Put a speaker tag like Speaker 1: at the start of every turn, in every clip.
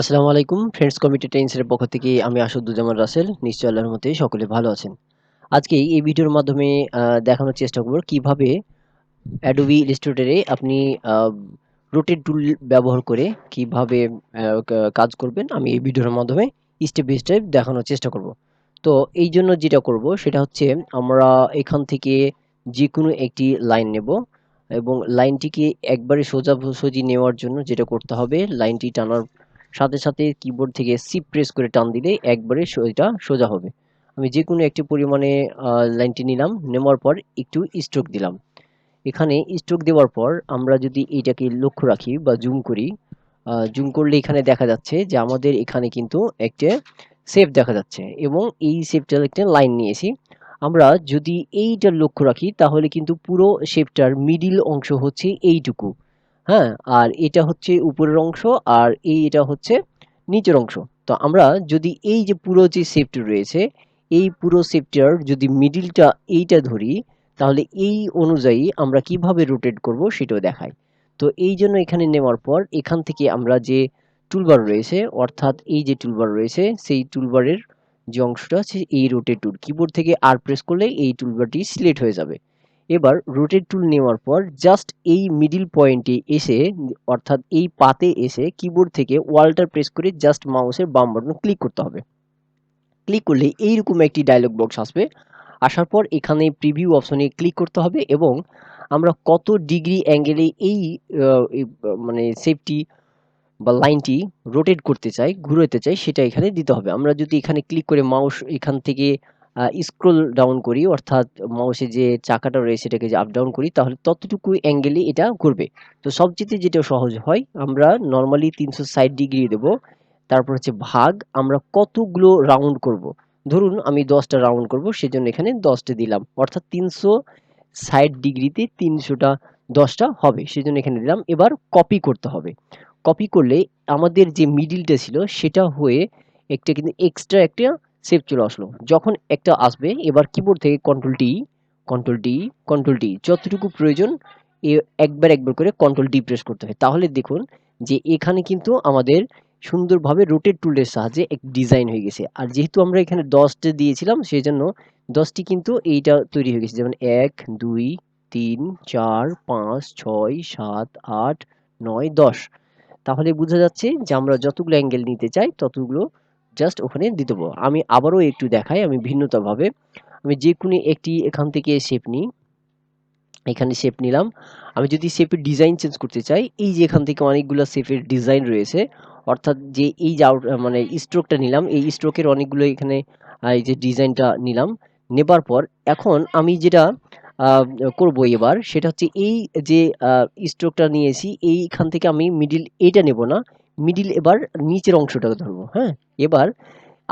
Speaker 1: আসসালামু আলাইকুম friends committee টেন্সের পক্ষ থেকে আমি আসুদ্দুজ্জামান রাসেল নিশ্চয় আল্লাহর মতে সকলে ভালো আছেন আজকে এই ভিডিওর মাধ্যমে দেখানোর চেষ্টা করব কিভাবে অ্যাডোবি ইলিস্ট্রেটারে আপনি রোটেট টুল ব্যবহার করে কিভাবে কাজ করবেন আমি এই ভিডিওর মাধ্যমে স্টেপ বাই স্টেপ দেখানোর চেষ্টা করব তো এই জন্য যেটা করব সেটা হচ্ছে আমরা এখান থেকে যে কোনো একটি লাইন নেব এবং লাইনটিকে একবারে সোজা সোজি নেওয়ার জন্য যেটা করতে হবে লাইনটি টানার সাথে সাথে কিবোর্ড থেকে সিপ প্রেস করে টান দিলে একবারে এটা সোজা হবে আমি যে কোনো একটি পরিমাণে লাইনটি নিলাম নেওয়ার পর একটু স্ট্রোক দিলাম এখানে স্ট্রোক দেওয়ার পর আমরা যদি এটাকে লক্ষ্য রাখি বা জুম করি জুম করলে এখানে দেখা যাচ্ছে যে আমাদের এখানে কিন্তু একটা সেপ দেখা যাচ্ছে এবং এই সেপটার একটা লাইন নিয়েছি আমরা যদি এইটার লক্ষ্য রাখি তাহলে কিন্তু পুরো শেপটার মিডিল অংশ হচ্ছে এইটুকু হ্যাঁ আর এটা হচ্ছে উপরের অংশ আর এই এটা হচ্ছে নিচের অংশ তো আমরা যদি এই যে পুরো যে সেফটি রয়েছে এই পুরো সেফটিয়ার যদি মিডিলটা এইটা ধরি তাহলে এই অনুযায়ী আমরা কিভাবে রোটেট করব সেটাও দেখাই তো এই জন্য এখানে নেওয়ার পর এখান থেকে আমরা যে টুলবার রয়েছে অর্থাৎ এই যে টুলবার রয়েছে সেই টুলবারের যে অংশটা আছে এই রোটেট টুল কিবোর্ড থেকে আর প্রেস করলে এই টুলবারটি সিলেক্ট হয়ে যাবে এবার রোটেট টুল নেওয়ার পর জাস্ট এই মিডিল পয়েন্টে এসে অর্থাৎ এই পাতে এসে কিবোর্ড থেকে ওয়ালটার প্রেস করে জাস্ট মাউসের বাম বাটন ক্লিক করতে হবে ক্লিক করলে এইরকম একটি ডায়লগ বক্স আসবে আসার পর এখানে প্রিভিউ অপশনে ক্লিক করতে হবে এবং আমরা কত ডিগ্রি অ্যাঙ্গেলে এই মানে সেফটি বা লাইনটি রোটেট করতে চাই ঘুরোতে চাই সেটা এখানে দিতে হবে আমরা যদি এখানে ক্লিক করে মাউস এখান থেকে স্ক্রোল ডাউন করি অর্থাৎ মাউসে যে চাকাটা রয়েছে সেটাকে যে আপ ডাউন করি তাহলে ততটুকু অ্যাঙ্গেলে এটা করবে তো সবচেয়ে যেটা সহজ হয় আমরা নর্মালি তিনশো ষাট ডিগ্রি দেবো তারপর হচ্ছে ভাগ আমরা কতগুলো রাউন্ড করব। ধরুন আমি দশটা রাউন্ড করব সেজন্য এখানে দশটা দিলাম অর্থাৎ তিনশো ষাট ডিগ্রিতে তিনশোটা দশটা হবে সেজন্য এখানে দিলাম এবার কপি করতে হবে কপি করলে আমাদের যে মিডিলটা ছিল সেটা হয়ে একটা কিন্তু এক্সট্রা একটা সেভ চলে আসলো যখন একটা আসবে এবার কিবোর্ড থেকে control D control D control D যতটুকু প্রয়োজন এ একবার একবার করে কন্ট্রোল ডি প্রেস করতে হয় তাহলে দেখুন যে এখানে কিন্তু আমাদের সুন্দরভাবে রোটেট টুলের সাহায্যে এক ডিজাইন হয়ে গেছে আর যেহেতু আমরা এখানে দশটি দিয়েছিলাম সেই জন্য দশটি কিন্তু এইটা তৈরি হয়ে গেছে যেমন এক দুই তিন চার পাঁচ ছয় সাত আট নয় দশ তাহলে বোঝা যাচ্ছে যে আমরা যতগুলো অ্যাঙ্গেল নিতে চাই ততগুলো জাস্ট ওখানে দিয়ে দেবো আমি আবারও একটু দেখাই আমি ভিন্নতাভাবে আমি যে কোনো একটি এখান থেকে শেপ নিই এখানে শেপ নিলাম আমি যদি শেপের ডিজাইন চেঞ্জ করতে চাই এই যে এখান থেকে অনেকগুলো শেপের ডিজাইন রয়েছে অর্থাৎ যে এই যে আউট মানে স্ট্রোকটা নিলাম এই স্ট্রোকের অনেকগুলো এখানে এই যে ডিজাইনটা নিলাম নেবার পর এখন আমি যেটা করব এবার সেটা হচ্ছে এই যে স্ট্রোকটা নিয়েছি এইখান থেকে আমি মিডিল এটা নেব না মিডিল এবার নিচের অংশটাকে ধরবো হ্যাঁ এবার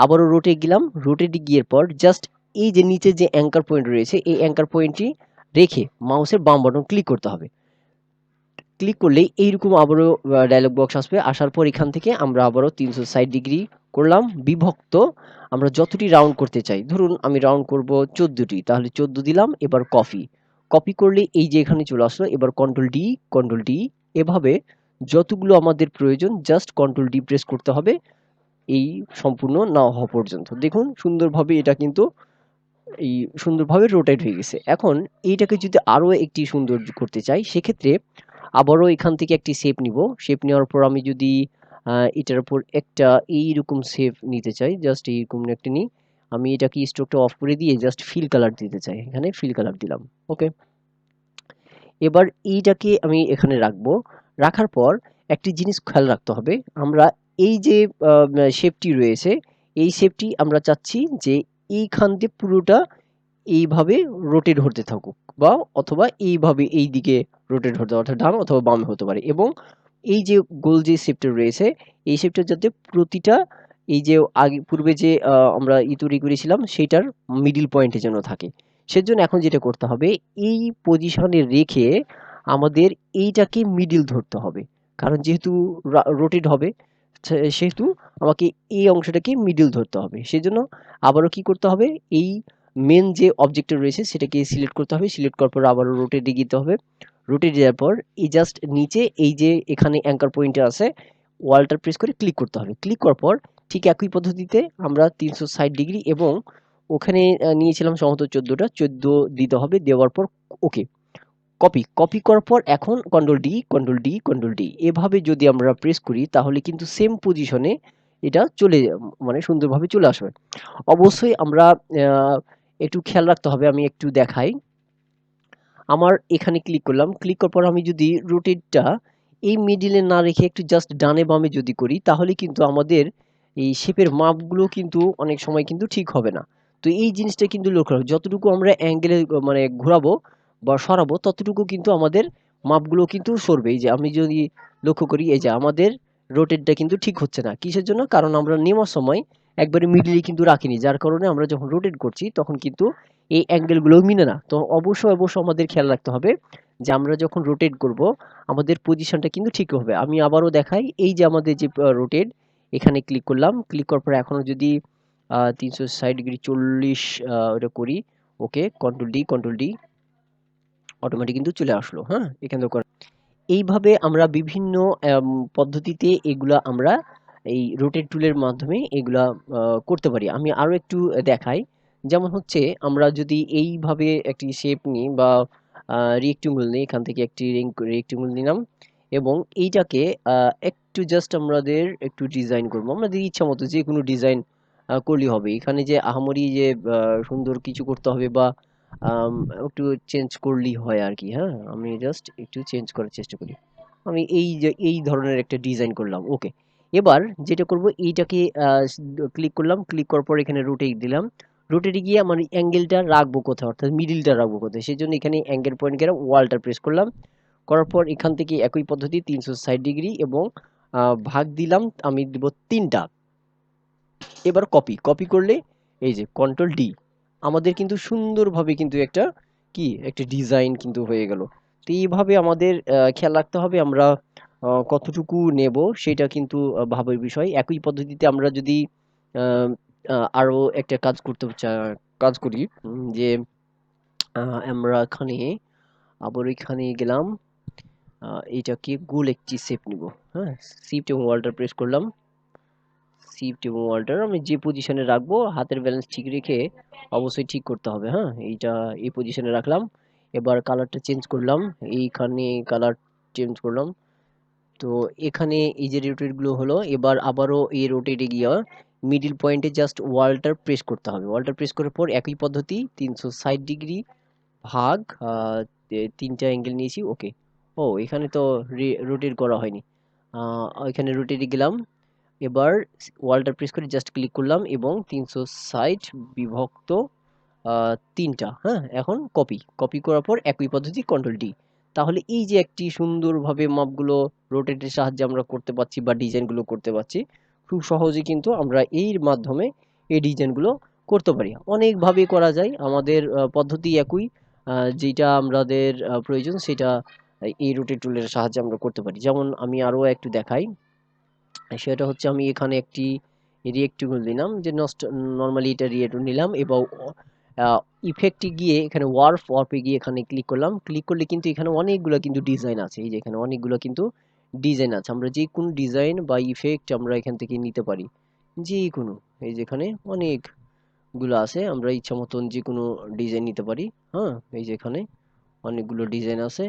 Speaker 1: আবারও রোটে গেলাম রোটে গিয়ে পর জাস্ট এই যে নিচে যে অ্যাঙ্কার পয়েন্ট রয়েছে এই অ্যাঙ্কার পয়েন্টটি রেখে মাউসের বাম বাটন ক্লিক করতে হবে ক্লিক করলে এইরকম আবারও ডায়লগ বক্স আসবে আসার পর এখান থেকে আমরা আবারও তিনশো ষাট ডিগ্রি করলাম বিভক্ত আমরা যতটি রাউন্ড করতে চাই ধরুন আমি রাউন্ড করব চোদ্দোটি তাহলে চোদ্দ দিলাম এবার কপি কপি করলে এই যে এখানে চলে আসলো এবার কন্ট্রোল ডি কন্ট্রোল ডি এভাবে যতগুলো আমাদের প্রয়োজন জাস্ট কন্ট্রোল ডি প্রেস করতে হবে এই সম্পূর্ণ না হওয়া পর্যন্ত দেখুন সুন্দরভাবে এটা কিন্তু এই সুন্দরভাবে রোটেট হয়ে গেছে এখন এইটাকে যদি আরও একটি সুন্দর করতে চাই সেক্ষেত্রে আবারও এখান থেকে একটি শেপ নিব শেপ নেওয়ার পর আমি যদি এটার উপর একটা এইরকম শেপ নিতে চাই জাস্ট এইরকম একটা নিই আমি এটাকে স্ট্রোকটা অফ করে দিয়ে জাস্ট ফিল কালার দিতে চাই এখানে ফিল কালার দিলাম ওকে এবার এইটাকে আমি এখানে রাখবো রাখার পর একটি জিনিস খেয়াল রাখতে হবে আমরা এই যে শেপটি রয়েছে এই শেপটি আমরা চাচ্ছি যে এইখান দিয়ে পুরোটা এইভাবে রোটেট হতে থাকুক বা অথবা এইভাবে এই দিকে রোটেট হতে অর্থাৎ ডান অথবা বামে হতে পারে এবং এই যে গোল যে শেপটা রয়েছে এই শেপটা যাতে প্রতিটা এই যে আগে পূর্বে যে আমরা ই তৈরি করেছিলাম সেটার মিডিল পয়েন্টে যেন থাকে সেজন্য এখন যেটা করতে হবে এই পজিশনে রেখে আমাদের এইটাকে মিডিল ধরতে হবে কারণ যেহেতু রোটেট হবে সেহেতু আমাকে এই অংশটাকে মিডিল ধরতে হবে সেই জন্য আবারও কী করতে হবে এই মেন যে অবজেক্টটা রয়েছে সেটাকে সিলেক্ট করতে হবে সিলেক্ট করার পর আবারও রোটেটে গিতে হবে রোটেট দেওয়ার পর এই জাস্ট নিচে এই যে এখানে অ্যাঙ্কার পয়েন্টে আছে ওয়ালটার প্রেস করে ক্লিক করতে হবে ক্লিক করার পর ঠিক একই পদ্ধতিতে আমরা তিনশো ষাট ডিগ্রি এবং ওখানে নিয়েছিলাম সমত চোদ্দোটা চোদ্দো দিতে হবে দেওয়ার পর ওকে কপি কপি করার পর এখন control D control D control D এভাবে যদি আমরা প্রেস করি তাহলে কিন্তু সেম পজিশনে এটা চলে মানে সুন্দরভাবে চলে আসবে অবশ্যই আমরা একটু খেয়াল রাখতে হবে আমি একটু দেখাই আমার এখানে ক্লিক করলাম ক্লিক করার পর আমি যদি রোটেটটা এই মিডিলে না রেখে একটু জাস্ট ডানে বামে যদি করি তাহলে কিন্তু আমাদের এই শেপের মাপগুলো কিন্তু অনেক সময় কিন্তু ঠিক হবে না তো এই জিনিসটা কিন্তু লক্ষ্য রাখো যতটুকু আমরা অ্যাঙ্গেলে মানে ঘোরাবো বা সরাবো ততটুকু কিন্তু আমাদের মাপগুলো কিন্তু সরবে এই যে আমি যদি লক্ষ্য করি এই যে আমাদের রোটেটটা কিন্তু ঠিক হচ্ছে না কিসের জন্য কারণ আমরা নেওয়ার সময় একবারে মিডলে কিন্তু রাখিনি যার কারণে আমরা যখন রোটেট করছি তখন কিন্তু এই অ্যাঙ্গেলগুলো মিলে না তো অবশ্যই অবশ্যই আমাদের খেয়াল রাখতে হবে যে আমরা যখন রোটেট করব আমাদের পজিশনটা কিন্তু ঠিক হবে আমি আবারও দেখাই এই যে আমাদের যে রোটেট এখানে ক্লিক করলাম ক্লিক করার পরে এখনও যদি তিনশো ষাট ডিগ্রি চল্লিশ ওটা করি okay control D control D automatic কিন্তু চলে আসলো হ্যাঁ এখান থেকে এইভাবে আমরা বিভিন্ন পদ্ধতিতে এগুলা আমরা এই রোটেট টুলের মাধ্যমে এগুলা করতে পারি আমি আরও একটু দেখাই যেমন হচ্ছে আমরা যদি এইভাবে একটি শেপ নিই বা রেক্টিঙ্গুল নিই এখান থেকে একটি রেক্টিঙ্গুল নিলাম এবং এইটাকে একটু জাস্ট আমাদের একটু ডিজাইন করবো আমাদের ইচ্ছা মতো যে কোনো ডিজাইন করলেই হবে এখানে যে আহামরি যে সুন্দর কিছু করতে হবে বা একটু চেঞ্জ করলেই হয় আর কি হ্যাঁ আমি জাস্ট একটু চেঞ্জ করার চেষ্টা করি আমি এই যে এই ধরনের একটা ডিজাইন করলাম ওকে এবার যেটা করব এইটাকে ক্লিক করলাম ক্লিক করার পর এখানে রুটে দিলাম রুটেটে গিয়ে আমার অ্যাঙ্গেলটা রাখবো কোথায় অর্থাৎ মিডিলটা রাখবো কোথায় সেই জন্য এখানে অ্যাঙ্গেল পয়েন্ট গেলাম ওয়ালটা প্রেস করলাম করার পর এখান থেকে একই পদ্ধতি তিনশো ষাট ডিগ্রি এবং ভাগ দিলাম আমি দিব তিনটা এবার কপি কপি করলে এই যে কন্ট্রোল ডি আমাদের কিন্তু সুন্দরভাবে কিন্তু একটা কি একটা ডিজাইন কিন্তু হয়ে গেল তো এইভাবে আমাদের খেয়াল রাখতে হবে আমরা কতটুকু নেব সেটা কিন্তু ভাবের বিষয় একই পদ্ধতিতে আমরা যদি আরও একটা কাজ করতে কাজ করি যে আমরা এখানে আবার এখানে গেলাম এটাকে গোল একটি সেপ নিব হ্যাঁ সিফট এবং ওয়াল্টার প্রেস করলাম শিফট এবং অল্টার আমি যে পজিশানে রাখবো হাতের ব্যালেন্স ঠিক রেখে অবশ্যই ঠিক করতে হবে হ্যাঁ এইটা এই পজিশানে রাখলাম এবার কালারটা চেঞ্জ করলাম এইখানে কালার চেঞ্জ করলাম তো এখানে এই যে রোটেটগুলো হলো এবার আবারও এই রোটেটে গিয়ে মিডিল পয়েন্টে জাস্ট ওয়ালটার প্রেস করতে হবে ওয়ালটার প্রেস করার পর একই পদ্ধতি তিনশো ষাট ডিগ্রি ভাগ তিনটা অ্যাঙ্গেল নিয়েছি ওকে ও এখানে তো রোটেট করা হয়নি এখানে রোটেটে গেলাম এবার ওয়াল্টার প্রেস করে জাস্ট ক্লিক করলাম এবং তিনশো সাইট বিভক্ত তিনটা হ্যাঁ এখন কপি কপি করার পর একই পদ্ধতি কন্ট্রোল ডি তাহলে এই যে একটি সুন্দরভাবে মাপগুলো রোটেটের সাহায্যে আমরা করতে পারছি বা ডিজাইনগুলো করতে পারছি খুব সহজে কিন্তু আমরা এর মাধ্যমে এই ডিজাইনগুলো করতে পারি অনেকভাবে করা যায় আমাদের পদ্ধতি একই যেটা আমাদের প্রয়োজন সেটা এই রোটেট টুলের সাহায্যে আমরা করতে পারি যেমন আমি আরও একটু দেখাই সেটা হচ্ছে আমি এখানে একটি রিয়েক্টিভল দিলাম যে নষ্ট নর্মালি এটা রিয়েক্টিভ নিলাম এবং ইফেক্টে গিয়ে এখানে ওয়ার্ফ ওয়ার্পে গিয়ে এখানে ক্লিক করলাম ক্লিক করলে কিন্তু এখানে অনেকগুলো কিন্তু ডিজাইন আছে এই যে এখানে অনেকগুলো কিন্তু ডিজাইন আছে আমরা যে কোনো ডিজাইন বা ইফেক্ট আমরা এখান থেকে নিতে পারি যে কোনো এই যেখানে অনেকগুলো আছে আমরা ইচ্ছা মতন যে কোনো ডিজাইন নিতে পারি হ্যাঁ এই যে এখানে অনেকগুলো ডিজাইন আছে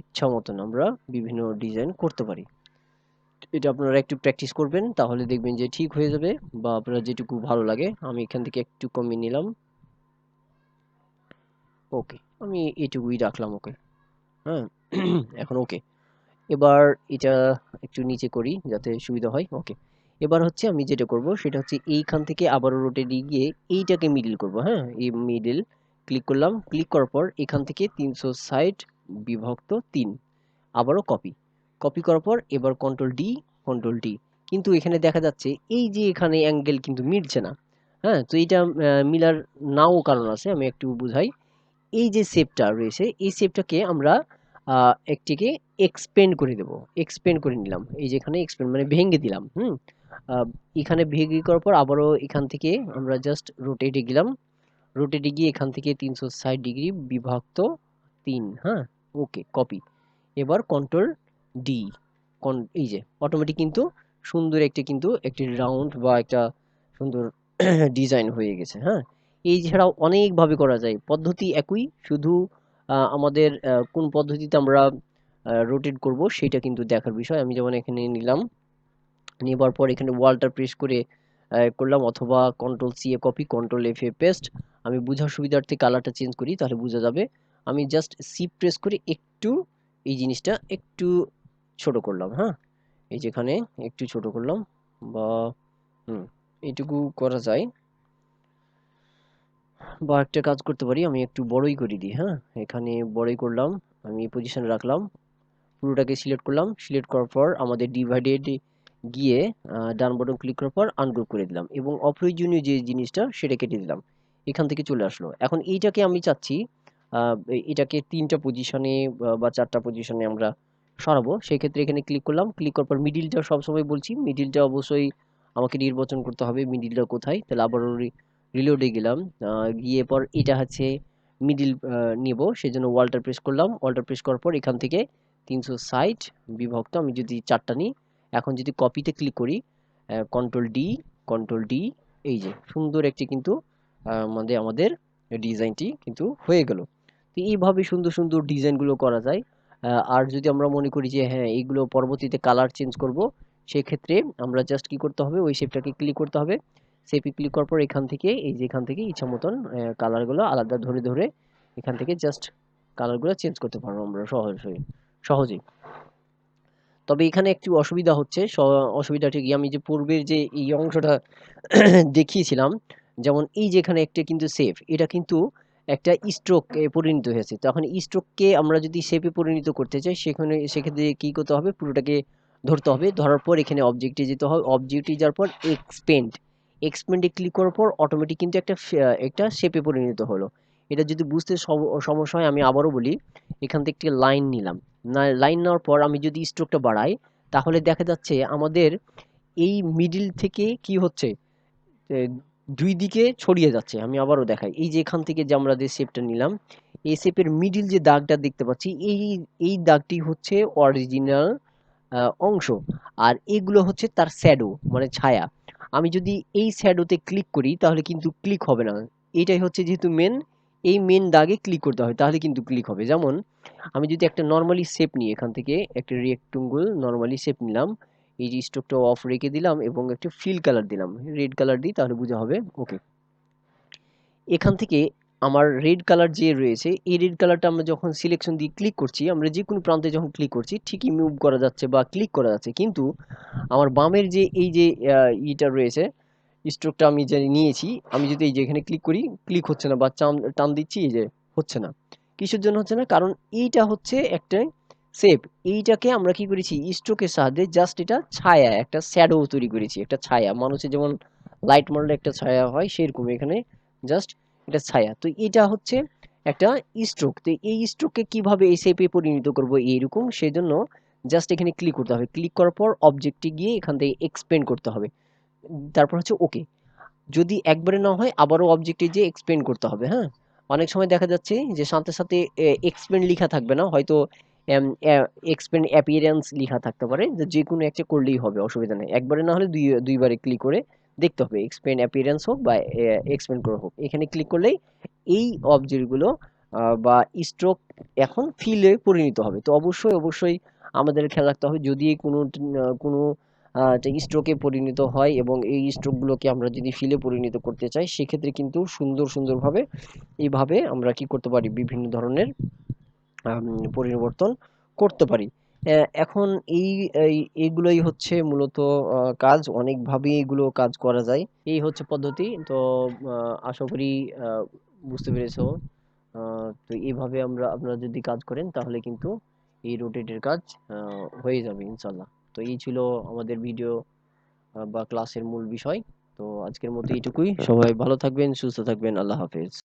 Speaker 1: ইচ্ছা মতন আমরা বিভিন্ন ডিজাইন করতে পারি এটা আপনারা একটু প্র্যাকটিস করবেন তাহলে দেখবেন যে ঠিক হয়ে যাবে বা আপনারা যেটুকু ভালো লাগে আমি এখান থেকে একটু কমিয়ে নিলাম ওকে আমি এটুকুই রাখলাম ওকে হ্যাঁ এখন ওকে এবার এটা একটু নিচে করি যাতে সুবিধা হয় ওকে এবার হচ্ছে আমি যেটা করব সেটা হচ্ছে এইখান থেকে আবারও রোটেট গিয়ে এইটাকে মিডিল করব হ্যাঁ এই মিডিল ক্লিক করলাম ক্লিক করার পর এখান থেকে তিনশো সাইট বিভক্ত তিন আবারও কপি কপি করার পর এবার কন্ট্রোল ডি কন্ট্রোল ডি কিন্তু এখানে দেখা যাচ্ছে এই যে এখানে অ্যাঙ্গেল কিন্তু মিটছে না হ্যাঁ তো এটা মিলার নাও কারণ আছে আমি একটু বুঝাই এই যে শেপটা রয়েছে এই শেপটাকে আমরা একটিকে এক্সপেন্ড করে দেব এক্সপেন্ড করে নিলাম এই যেখানে এক্সপেন্ড মানে ভেঙে দিলাম হুম এখানে ভেঙে করার পর আবারও এখান থেকে আমরা জাস্ট রোটেটে গেলাম রোটেটে গিয়ে এখান থেকে তিনশো ষাট ডিগ্রি বিভক্ত তিন হ্যাঁ ওকে কপি এবার কন্ট্রোল ডি কন এই যে অটোমেটিক কিন্তু সুন্দর একটি কিন্তু একটি রাউন্ড বা একটা সুন্দর ডিজাইন হয়ে গেছে হ্যাঁ এই ছাড়াও অনেকভাবে করা যায় পদ্ধতি একই শুধু আমাদের কোন পদ্ধতিতে আমরা রোটেট করব সেটা কিন্তু দেখার বিষয় আমি যেমন এখানে নিলাম নেবার পর এখানে ওয়ালটা প্রেস করে করলাম অথবা কন্ট্রোল সি এ কপি কন্ট্রোল এফ এ পেস্ট আমি বোঝার সুবিধার্থে কালারটা চেঞ্জ করি তাহলে বোঝা যাবে আমি জাস্ট সি প্রেস করে একটু এই জিনিসটা একটু ছোট করলাম হ্যাঁ এই যেখানে একটু ছোট করলাম বা হুম এটুকু করা যায় বা একটা কাজ করতে পারি আমি একটু বড়ই করে দিই হ্যাঁ এখানে বড়ই করলাম আমি এই পজিশানে রাখলাম পুরোটাকে সিলেক্ট করলাম সিলেক্ট করার পর আমাদের ডিভাইডেড গিয়ে ডান বটন ক্লিক করার পর আনগ্রুপ করে দিলাম এবং অপ্রয়োজনীয় যে জিনিসটা সেটা কেটে দিলাম এখান থেকে চলে আসলো এখন এইটাকে আমি চাচ্ছি এটাকে তিনটা পজিশনে বা চারটা পজিশনে আমরা সরাবো সেই ক্ষেত্রে এখানে ক্লিক করলাম ক্লিক করার পর মিডিলটা সবসময় বলছি মিডিলটা অবশ্যই আমাকে নির্বাচন করতে হবে মিডিলটা কোথায় তাহলে আবারও রিলোডে গেলাম গিয়ে পর এটা হচ্ছে মিডিল নেব সেই জন্য ওয়াল্টার প্রেস করলাম ওয়াল্টার প্রেস করার পর এখান থেকে তিনশো সাইট বিভক্ত আমি যদি চারটা নিই এখন যদি কপিতে ক্লিক করি কন্ট্রোল ডি কন্ট্রোল ডি এই যে সুন্দর একটি কিন্তু আমাদের আমাদের ডিজাইনটি কিন্তু হয়ে গেল তো এইভাবে সুন্দর সুন্দর ডিজাইনগুলো করা যায় আর যদি আমরা মনে করি যে হ্যাঁ এইগুলো পরবর্তীতে কালার চেঞ্জ করব সেক্ষেত্রে আমরা জাস্ট কি করতে হবে ওই শেপটাকে ক্লিক করতে হবে সেপে ক্লিক করার পর এখান থেকে এই যে এখান থেকে ইচ্ছা মতন কালারগুলো আলাদা ধরে ধরে এখান থেকে জাস্ট কালারগুলো চেঞ্জ করতে পারবো আমরা সহজে সহজেই তবে এখানে একটু অসুবিধা হচ্ছে অসুবিধাটি কি আমি যে পূর্বের যে এই অংশটা দেখিয়েছিলাম যেমন এই যে এখানে একটা কিন্তু সেফ এটা কিন্তু একটা স্ট্রোক পরিণত হয়েছে তখন স্ট্রোককে আমরা যদি শেপে পরিণত করতে চাই সেখানে সেক্ষেত্রে কী করতে হবে পুরোটাকে ধরতে হবে ধরার পর এখানে অবজেক্টে যেতে হবে অবজেক্টে যাওয়ার পর এক্সপেন্ড এক্সপেন্ডে ক্লিক করার পর অটোমেটিক কিন্তু একটা একটা শেপে পরিণত হলো এটা যদি বুঝতে সমস্যা হয় আমি আবারও বলি এখান থেকে একটি লাইন নিলাম না লাইন নেওয়ার পর আমি যদি স্ট্রোকটা বাড়াই তাহলে দেখা যাচ্ছে আমাদের এই মিডিল থেকে কি হচ্ছে দুই দিকে ছড়িয়ে যাচ্ছে আমি আবারও দেখাই এই যে এখান থেকে যে আমরা যে শেপটা নিলাম এই শেপের মিডিল যে দাগটা দেখতে পাচ্ছি এই এই দাগটি হচ্ছে অরিজিনাল অংশ আর এগুলো হচ্ছে তার শ্যাডো মানে ছায়া আমি যদি এই শ্যাডোতে ক্লিক করি তাহলে কিন্তু ক্লিক হবে না এটাই হচ্ছে যেহেতু মেন এই মেন দাগে ক্লিক করতে হয় তাহলে কিন্তু ক্লিক হবে যেমন আমি যদি একটা নর্মালি শেপ নিই এখান থেকে একটা রেক্টেঙ্গল নর্মালি শেপ নিলাম এই যে স্ট্রোকটা অফ রেখে দিলাম এবং একটা ফিল কালার দিলাম রেড কালার দিই তাহলে বোঝা হবে ওকে এখান থেকে আমার রেড কালার যে রয়েছে এই রেড কালারটা আমরা যখন সিলেকশন দিয়ে ক্লিক করছি আমরা যে কোনো প্রান্তে যখন ক্লিক করছি ঠিকই মুভ করা যাচ্ছে বা ক্লিক করা যাচ্ছে কিন্তু আমার বামের যে এই যে ইটা রয়েছে স্ট্রোকটা আমি যে নিয়েছি আমি যদি এই যে এখানে ক্লিক করি ক্লিক হচ্ছে না বা টান দিচ্ছি এই যে হচ্ছে না কিসের জন্য হচ্ছে না কারণ এইটা হচ্ছে একটা শেপ এইটাকে আমরা কি করেছি স্ট্রোকের সাহায্যে জাস্ট এটা ছায়া একটা শ্যাডো তৈরি করেছি একটা ছায়া মানুষের যেমন লাইট মারলে একটা ছায়া হয় সেরকম এখানে জাস্ট এটা ছায়া তো এটা হচ্ছে একটা স্ট্রোক তো এই স্ট্রোককে কিভাবে এই শেপে পরিণত করবো এইরকম সেই জন্য জাস্ট এখানে ক্লিক করতে হবে ক্লিক করার পর অবজেক্টে গিয়ে এখান থেকে এক্সপ্লেন করতে হবে তারপর হচ্ছে ওকে যদি একবারে না হয় আবারও অবজেক্টে গিয়ে এক্সপ্লেন করতে হবে হ্যাঁ অনেক সময় দেখা যাচ্ছে যে সাথে সাথে এক্সপ্লেন লেখা থাকবে না হয়তো এক্সপেন্ড অ্যাপিয়ারেন্স লেখা থাকতে পারে যে কোনো একটা করলেই হবে অসুবিধা নেই একবারে না হলে দুই দুইবারে ক্লিক করে দেখতে হবে এক্সপেন্ড অ্যাপিয়ারেন্স হোক বা এক্সপেন্ড করা হোক এখানে ক্লিক করলেই এই অবজেক্টগুলো বা স্ট্রোক এখন ফিলে পরিণত হবে তো অবশ্যই অবশ্যই আমাদের খেয়াল রাখতে হবে যদি কোনো কোনো স্ট্রোকে পরিণত হয় এবং এই স্ট্রোকগুলোকে আমরা যদি ফিলে পরিণত করতে চাই সেক্ষেত্রে কিন্তু সুন্দর সুন্দরভাবে এইভাবে আমরা কি করতে পারি বিভিন্ন ধরনের পরিবর্তন করতে পারি এখন এই এইগুলোই হচ্ছে মূলত কাজ অনেকভাবেই এগুলো কাজ করা যায় এই হচ্ছে পদ্ধতি তো আশা করি বুঝতে পেরেছো তো এইভাবে আমরা আপনারা যদি কাজ করেন তাহলে কিন্তু এই রোটেটের কাজ হয়ে যাবে ইনশাল্লাহ তো এই ছিল আমাদের ভিডিও বা ক্লাসের মূল বিষয় তো আজকের মতো এইটুকুই সবাই ভালো থাকবেন সুস্থ থাকবেন আল্লাহ হাফেজ